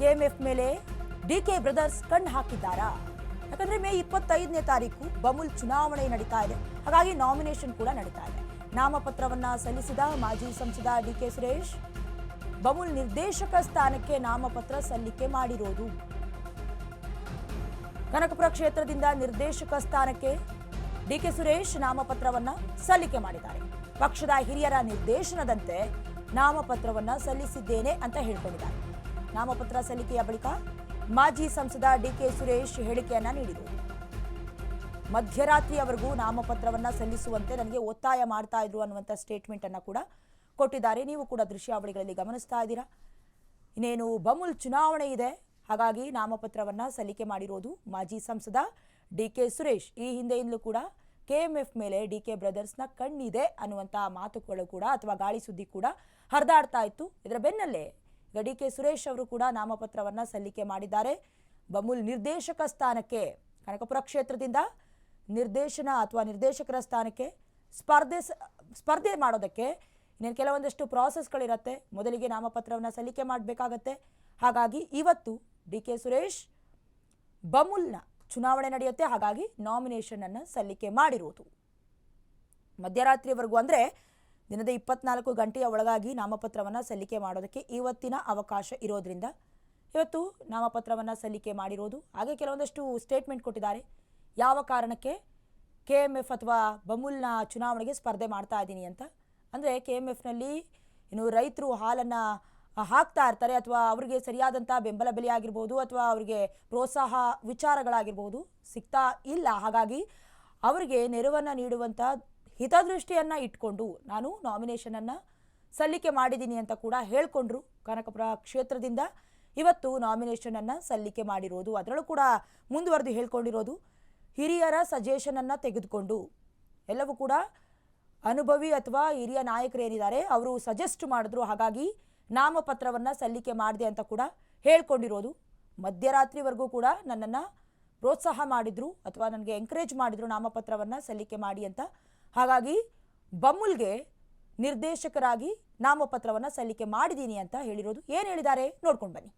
KMF ಮೇಲೆ DK brothers ಕಣ್ಣು ಹಾಕಿದ್ದಾರಾ? ಯಾಕಂದ್ರೆ ಮೇ ಇಪ್ಪತ್ತೈದನೇ ತಾರೀಕು ಬಮುಲ್ ಚುನಾವಣೆ ನಡೀತಾ ಇದೆ. ಹಾಗಾಗಿ ನಾಮಿನೇಷನ್ ಕೂಡ ನಡೀತಾ ಇದೆ. ನಾಮಪತ್ರವನ್ನ ಸಲ್ಲಿಸಿದ ಮಾಜಿ ಸಂಸದ ಡಿಕೆ ಸುರೇಶ್, ಬಮುಲ್ ನಿರ್ದೇಶಕ ಸ್ಥಾನಕ್ಕೆ ನಾಮಪತ್ರ ಸಲ್ಲಿಕೆ ಮಾಡಿರೋದು. ಕನಕಪುರ ಕ್ಷೇತ್ರದಿಂದ ನಿರ್ದೇಶಕ ಸ್ಥಾನಕ್ಕೆ ಡಿಕೆ ಸುರೇಶ್ ನಾಮಪತ್ರವನ್ನ ಸಲ್ಲಿಕೆ ಮಾಡಿದ್ದಾರೆ. ಪಕ್ಷದ ಹಿರಿಯರ ನಿರ್ದೇಶನದಂತೆ ನಾಮಪತ್ರವನ್ನ ಸಲ್ಲಿಸಿದ್ದೇನೆ ಅಂತ ಹೇಳ್ಕೊಂಡಿದ್ದಾರೆ. ನಾಮಪತ್ರ ಸಲ್ಲಿಕೆಯ ಬಳಿಕ ಮಾಜಿ ಸಂಸದ ಡಿಕೆ ಸುರೇಶ್ ಹೇಳಿಕೆಯನ್ನ ನೀಡಿದರು. ಮಧ್ಯರಾತ್ರಿಯವರೆಗೂ ನಾಮಪತ್ರವನ್ನ ಸಲ್ಲಿಸುವಂತೆ ನನಗೆ ಒತ್ತಾಯ ಮಾಡ್ತಾ ಇದ್ರು ಅನ್ನುವಂಥ ಸ್ಟೇಟ್ಮೆಂಟ್ ಅನ್ನು ಕೂಡ ಕೊಟ್ಟಿದ್ದಾರೆ. ನೀವು ಕೂಡ ದೃಶ್ಯಾವಳಿಗಳಲ್ಲಿ ಗಮನಿಸ್ತಾ ಇದ್ದೀರಾ? ಇನ್ನೇನು ಬಮುಲ್ ಚುನಾವಣೆ ಇದೆ. ಹಾಗಾಗಿ ನಾಮಪತ್ರವನ್ನ ಸಲ್ಲಿಕೆ ಮಾಡಿರೋದು ಮಾಜಿ ಸಂಸದ ಡಿ ಕೆ ಸುರೇಶ್. ಈ ಹಿಂದೆಯಿಂದಲೂ ಕೂಡ ಕೆ ಎಂ ಎಫ್ ಮೇಲೆ ಡಿ ಕೆ ಬ್ರದರ್ಸ್ನ ಕಣ್ಣಿದೆ ಅನ್ನುವಂಥ ಮಾತುಗಳು ಕೂಡ ಅಥವಾ ಗಾಳಿ ಸುದ್ದಿ ಕೂಡ ಹರಿದಾಡ್ತಾ ಇತ್ತು. ಇದರ ಬೆನ್ನಲ್ಲೇ ಈಗ ಡಿ ಕೆ ಸುರೇಶ್ ಅವರು ಕೂಡ ನಾಮಪತ್ರವನ್ನ ಸಲ್ಲಿಕೆ ಮಾಡಿದ್ದಾರೆ. ಬಮುಲ್ ನಿರ್ದೇಶಕ ಸ್ಥಾನಕ್ಕೆ, ಕನಕಪುರ ಕ್ಷೇತ್ರದಿಂದ ನಿರ್ದೇಶನ ಅಥವಾ ನಿರ್ದೇಶಕರ ಸ್ಥಾನಕ್ಕೆ ಸ್ಪರ್ಧೆ ಸ್ಪರ್ಧೆ ಮಾಡೋದಕ್ಕೆ ಇನ್ನೇನು ಕೆಲವೊಂದಷ್ಟು ಪ್ರಾಸೆಸ್ಗಳಿರತ್ತೆ ಮೊದಲಿಗೆ ನಾಮಪತ್ರವನ್ನು ಸಲ್ಲಿಕೆ ಮಾಡಬೇಕಾಗತ್ತೆ. ಹಾಗಾಗಿ ಇವತ್ತು ಡಿ ಕೆ ಸುರೇಶ್ ಬಮುಲ್ನ ಚುನಾವಣೆ ನಡೆಯುತ್ತೆ. ಹಾಗಾಗಿ ನಾಮಿನೇಷನ್ ಅನ್ನು ಸಲ್ಲಿಕೆ ಮಾಡಿರುವುದು ಮಧ್ಯರಾತ್ರಿವರೆಗೂ ಅಂದರೆ ದಿನದ ಇಪ್ಪತ್ನಾಲ್ಕು ಗಂಟೆಯ ಒಳಗಾಗಿ ನಾಮಪತ್ರವನ್ನು ಸಲ್ಲಿಕೆ ಮಾಡೋದಕ್ಕೆ ಇವತ್ತಿನ ಅವಕಾಶ ಇರೋದ್ರಿಂದ ಇವತ್ತು ನಾಮಪತ್ರವನ್ನು ಸಲ್ಲಿಕೆ ಮಾಡಿರೋದು. ಹಾಗೆ ಕೆಲವೊಂದಷ್ಟು ಸ್ಟೇಟ್ಮೆಂಟ್ ಕೊಟ್ಟಿದ್ದಾರೆ. ಯಾವ ಕಾರಣಕ್ಕೆ ಕೆ ಎಂ ಎಫ್ ಅಥವಾ ಬಮುಲ್ನ ಚುನಾವಣೆಗೆ ಸ್ಪರ್ಧೆ ಮಾಡ್ತಾ ಇದ್ದೀನಿ ಅಂತ. ಅಂದರೆ ಕೆ ಎಂ ಎಫ್ನಲ್ಲಿ ಇನ್ನು ರೈತರು ಹಾಲನ್ನು ಹಾಕ್ತಾ ಇರ್ತಾರೆ ಅಥವಾ ಅವರಿಗೆ ಸರಿಯಾದಂಥ ಬೆಂಬಲ ಬೆಲೆ ಆಗಿರ್ಬೋದು ಅಥವಾ ಅವರಿಗೆ ಪ್ರೋತ್ಸಾಹ ವಿಚಾರಗಳಾಗಿರ್ಬೋದು ಸಿಗ್ತಾ ಇಲ್ಲ. ಹಾಗಾಗಿ ಅವರಿಗೆ ನೆರವನ್ನು ನೀಡುವಂಥ ಹಿತದೃಷ್ಟಿಯನ್ನು ಇಟ್ಕೊಂಡು ನಾನು ನಾಮಿನೇಷನನ್ನು ಸಲ್ಲಿಕೆ ಮಾಡಿದ್ದೀನಿ ಅಂತ ಕೂಡ ಹೇಳಿಕೊಂಡ್ರು ಕನಕಪುರ ಕ್ಷೇತ್ರದಿಂದ. ಇವತ್ತು ನಾಮಿನೇಷನನ್ನು ಸಲ್ಲಿಕೆ ಮಾಡಿರೋದು, ಅದರಲ್ಲೂ ಕೂಡ ಮುಂದುವರೆದು ಹೇಳ್ಕೊಂಡಿರೋದು ಹಿರಿಯರ ಸಜೆಷನನ್ನು ತೆಗೆದುಕೊಂಡು. ಎಲ್ಲವೂ ಕೂಡ ಅನುಭವಿ ಅಥವಾ ಹಿರಿಯ ನಾಯಕರು ಏನಿದ್ದಾರೆ, ಅವರು ಸಜೆಸ್ಟ್ ಮಾಡಿದ್ರು, ಹಾಗಾಗಿ ನಾಮಪತ್ರವನ್ನು ಸಲ್ಲಿಕೆ ಮಾಡಿದೆ ಅಂತ ಕೂಡ ಹೇಳ್ಕೊಂಡಿರೋದು. ಮಧ್ಯರಾತ್ರಿವರೆಗೂ ಕೂಡ ನನ್ನನ್ನು ಪ್ರೋತ್ಸಾಹ ಮಾಡಿದ್ರು ಅಥವಾ ನನಗೆ ಎಂಕರೇಜ್ ಮಾಡಿದ್ರು ನಾಮಪತ್ರವನ್ನು ಸಲ್ಲಿಕೆ ಮಾಡಿ ಅಂತ. ಹಾಗಾಗಿ ಬಮ್ಮುಲ್ಗೆ ನಿರ್ದೇಶಕರಾಗಿ ನಾಮಪತ್ರವನ್ನು ಸಲ್ಲಿಕೆ ಮಾಡಿದ್ದೀನಿ ಅಂತ ಹೇಳಿರೋದು. ಏನು ಹೇಳಿದ್ದಾರೆ? ನೋಡ್ಕೊಂಡು ಬನ್ನಿ.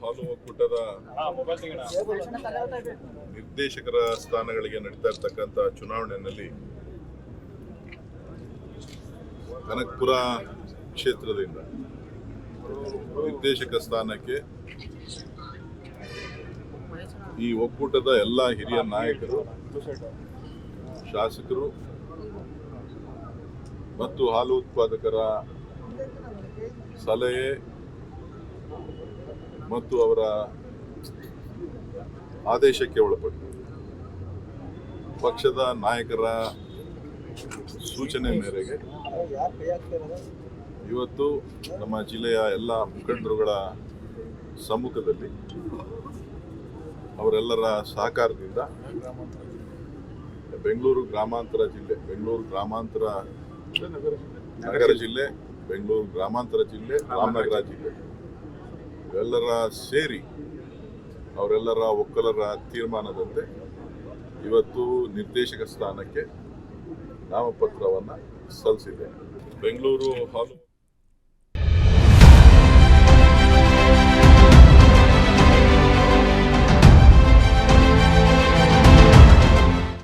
ಹಾಲು ಒಕ್ಕೂಟದ ನಿರ್ದೇಶಕರ ಸ್ಥಾನಗಳಿಗೆ ನಡೀತಾ ಇರ್ತಕ್ಕಂಥ ಚುನಾವಣೆಯಲ್ಲಿ ಕನಕಪುರ ಕ್ಷೇತ್ರದಿಂದ ನಿರ್ದೇಶಕ ಸ್ಥಾನಕ್ಕೆ ಈ ಒಕ್ಕೂಟದ ಎಲ್ಲ ಹಿರಿಯ ನಾಯಕರು, ಶಾಸಕರು ಮತ್ತು ಹಾಲು ಉತ್ಪಾದಕರ ಸಲಹೆ ಮತ್ತು ಅವರ ಆದೇಶಕ್ಕೆ ಒಳಪಟ್ಟು ಪಕ್ಷದ ನಾಯಕರ ಸೂಚನೆ ಮೇರೆಗೆ ಇವತ್ತು ನಮ್ಮ ಜಿಲ್ಲೆಯ ಎಲ್ಲ ಮುಖಂಡರುಗಳ ಸಮ್ಮುಖದಲ್ಲಿ ಅವರೆಲ್ಲರ ಸಹಕಾರದಿಂದ ಬೆಂಗಳೂರು ಗ್ರಾಮಾಂತರ ಜಿಲ್ಲೆ, ಬೆಂಗಳೂರು ಗ್ರಾಮಾಂತರ ನಗರ ಜಿಲ್ಲೆ, ಬೆಂಗಳೂರು ಗ್ರಾಮಾಂತರ ಜಿಲ್ಲೆ, ರಾಮನಗರ ಜಿಲ್ಲೆ. ಎಲ್ಲರ ಸೇರಿ ಅವರೆಲ್ಲರ ಒಕ್ಕಲರ ತೀರ್ಮಾನದಂತೆ ಇವತ್ತು ನಿರ್ದೇಶಕ ಸ್ಥಾನಕ್ಕೆ ನಾಮಪತ್ರವನ್ನು ಸಲ್ಲಿಸಿದೆ ಬೆಂಗಳೂರು ಹಾಲು